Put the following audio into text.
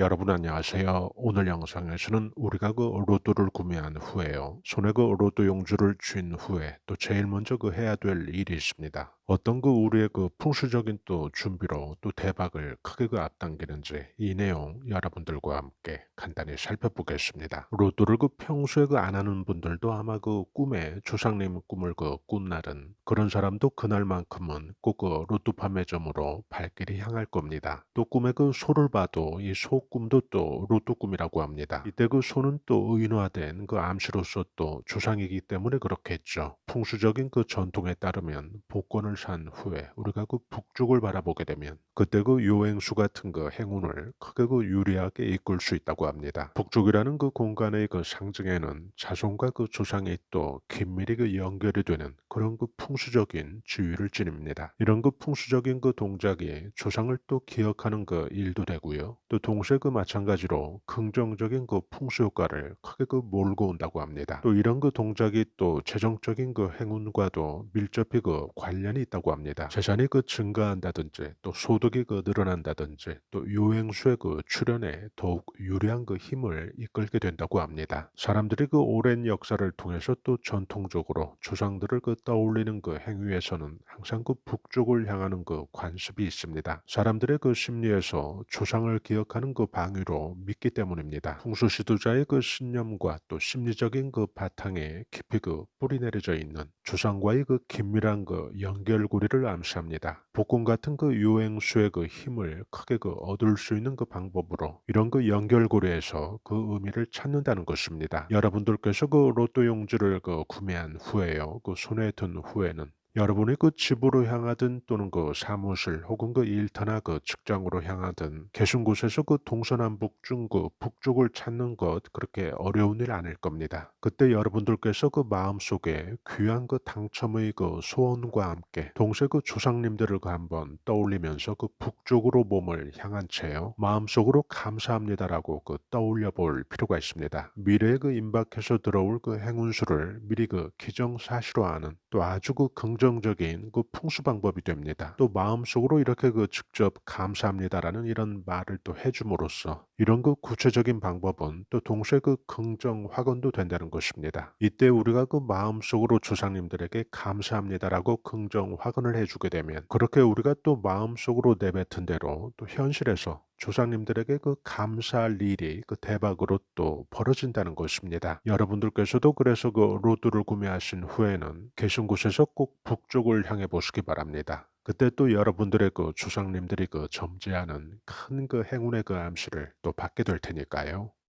여러분 안녕하세요. 오늘 영상에서는 우리가 그 로또를 구매한 후에요. 손에 그 로또 용주를 쥔 후에 또 제일 먼저 그 해야 될 일이 있습니다. 어떤 그 우리의 그 풍수적인 또 준비로 또 대박을 크게 그 앞당기는지 이 내용 여러분들과 함께 간단히 살펴보겠습니다. 로또를 그 평소에 그 안 하는 분들도 아마 그 꿈에 조상님 꿈을 그 꾼 날은 그런 사람도 그날만큼은 꼭 그 로또 판매점으로 발길이 향할 겁니다. 또 꿈에 그 소를 봐도 이 소 꿈도 또 로또 꿈이라고 합니다. 이때 그 소는 또 의인화된 그 암시로서 또 조상이기 때문에 그렇겠죠. 풍수적인 그 전통에 따르면 복권을 산 후에 우리가 그 북쪽을 바라보게 되면 그때 그 요행수 같은 그 행운을 크게 그 유리하게 이끌 수 있다고 합니다. 북쪽이라는 그 공간의 그 상징에는 자손과 그 조상이 또 긴밀히 그 연결이 되는 그런 그 풍수적인 지위를 지닙니다. 이런 그 풍수적인 그 동작이 조상을 또 기억하는 그 일도 되고요. 또 동시에 그 마찬가지로 긍정적인 그 풍수 효과를 크게 그 몰고 온다고 합니다. 또 이런 그 동작이 또 재정적인 그 행운과도 밀접히 그 관련이 있다고 합니다. 재산이 그 증가한다든지 또 소득이 그 늘어난다든지 또 요행수의 그 출현에 더욱 유리한 그 힘을 이끌게 된다고 합니다. 사람들이 그 오랜 역사를 통해서 또 전통적으로 조상들을 그 떠올리는 그 행위에서는 항상 그 북쪽을 향하는 그 관습이 있습니다. 사람들의 그 심리에서 조상을 기억하는 그 방위로 믿기 때문입니다. 풍수 지도자의 그 신념과 또 심리적인 그 바탕에 깊이 그 뿌리 내려져 있는 조상과의 그 긴밀한 그 연결 고리를 암시합니다. 복권 같은 그 유행수의 그 힘을 크게 그 얻을 수 있는 그 방법으로 이런 그 연결고리에서 그 의미를 찾는다는 것입니다. 여러분들께서 그 로또 용지를 그 구매한 후에요. 그 손에 든 후에는 여러분이 그 집으로 향하든 또는 그 사무실 혹은 그 일터나 그 직장으로 향하든 계신 곳에서 그 동서남북 중그 북쪽을 찾는 것 그렇게 어려운 일 아닐 겁니다. 그때 여러분들께서 그 마음속에 귀한 그 당첨의 그 소원과 함께 동시에 그 조상님들을 그 한번 떠올리면서 그 북쪽으로 몸을 향한 채요. 마음속으로 감사합니다라고 그 떠올려 볼 필요가 있습니다. 미래에 그 임박해서 들어올 그 행운수를 미리 그 기정사실화하는 또 아주 그 긍 정적인 그 풍수 방법이 됩니다. 또 마음속으로 이렇게 그 직접 감사합니다라는 이런 말을 또 해줌으로써 이런 그 구체적인 방법은 또 동시에 그 긍정 확언도 된다는 것입니다. 이때 우리가 그 마음속으로 조상님들에게 감사합니다라고 긍정 확언을 해주게 되면 그렇게 우리가 또 마음속으로 내뱉은 대로 또 현실에서 조상님들에게 그 감사할 일이 그 대박으로 또 벌어진다는 것입니다. 여러분들께서도 그래서 그 로또를 구매하신 후에는 계신 곳에서 꼭 북쪽을 향해 보시기 바랍니다. 그때 또 여러분들의 그 조상님들이 그 점지하는 큰 그 행운의 그 암시를 또 받게 될 테니까요.